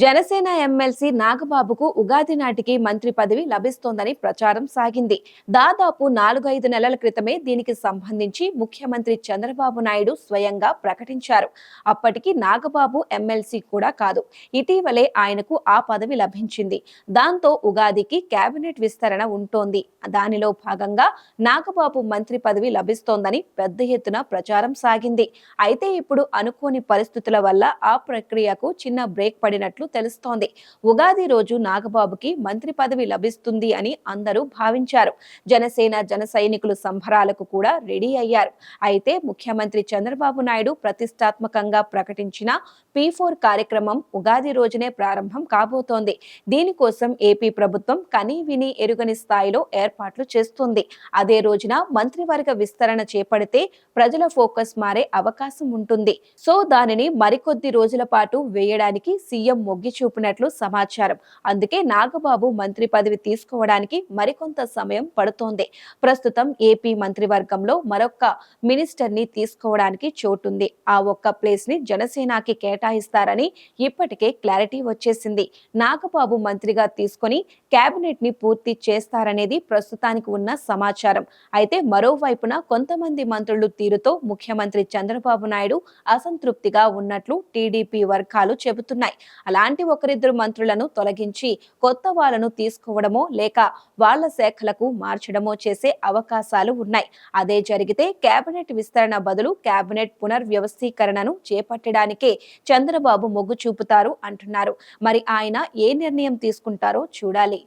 Janasena MLC నాగబాబుకు Ugadi నాటికి మంత్రి పదవి లభిస్తోందని ప్రచారం సాగింది. దాదాపు నాలుగైదు నెలల క్రితమే దీనికి సంబంధించి ముఖ్యమంత్రి చంద్రబాబు నాయుడు స్వయంగా ప్రకటించారు. అప్పటికి నాగబాబు ఎమ్మెల్సీ కూడా కాదు. ఇటీవలే ఆయనకు ఆ పదవి లభించింది. దాంతో ఉగాదికి కేబినెట్ విస్తరణ ఉంటోంది. దానిలో భాగంగా నాగబాబు మంత్రి పదవి లభిస్తోందని పెద్ద ఎత్తున ప్రచారం సాగింది. అయితే ఇప్పుడు అనుకోని పరిస్థితుల వల్ల ఆ ప్రక్రియకు చిన్న బ్రేక్ పడినట్లు తెలుస్తోంది. ఉగాది రోజు నాగబాబుకి మంత్రి పదవి లభిస్తుంది అని అందరూ భావించారు. జనసేన జన సైనికులు సంబరాలకు కూడా రెడీ అయ్యారు. అయితే ముఖ్యమంత్రి చంద్రబాబు నాయుడు ప్రతిష్టాత్మకంగా ప్రకటించిన పి ఫోర్ కార్యక్రమం ఉగాది రోజునే ప్రారంభం కాబోతోంది. దీనికోసం ఏపీ ప్రభుత్వం కని విని ఎరుగని స్థాయిలో ఏర్పాట్లు చేస్తుంది. అదే రోజున మంత్రివర్గ విస్తరణ చేపడితే ప్రజల ఫోకస్ మారే అవకాశం ఉంటుంది. సో దానిని మరికొద్ది రోజుల పాటు వేయడానికి సీఎం మొగ్గి చూపినట్లు సమాచారం. అందుకే నాగబాబు మంత్రి పదవి తీసుకోవడానికి మరికొంత సమయం పడుతోంది. ప్రస్తుతం ఏపీ మంత్రివర్గంలో మరొక్క మినిస్టర్ని తీసుకోవడానికి చోటుంది. ఆ ఒక్క ప్లేస్ని జనసేనకి కేటాయిస్తారని ఇప్పటికే క్లారిటీ వచ్చేసింది. నాగబాబు మంత్రిగా తీసుకొని కేబినెట్ని పూర్తి చేస్తారనేది ప్రస్తుతానికి ఉన్న సమాచారం. అయితే మరోవైపున కొంతమంది మంత్రులు తీరుతో ముఖ్యమంత్రి చంద్రబాబు నాయుడు అసంతృప్తిగా ఉన్నట్లు టీడీపీ వర్గాలు చెబుతున్నాయి. అలా అలాంటి ఒకరిద్దరు మంత్రులను తొలగించి కొత్త వాళ్ళను తీసుకోవడమో లేక వాళ్ళ శాఖలకు మార్చడమో చేసే అవకాశాలు ఉన్నాయి. అదే జరిగితే కేబినెట్ విస్తరణ బదులు కేబినెట్ పునర్వ్యవస్థీకరణను చేపట్టడానికే చంద్రబాబు మొగ్గు చూపుతారు అంటున్నారు. మరి ఆయన ఏ నిర్ణయం తీసుకుంటారో చూడాలి.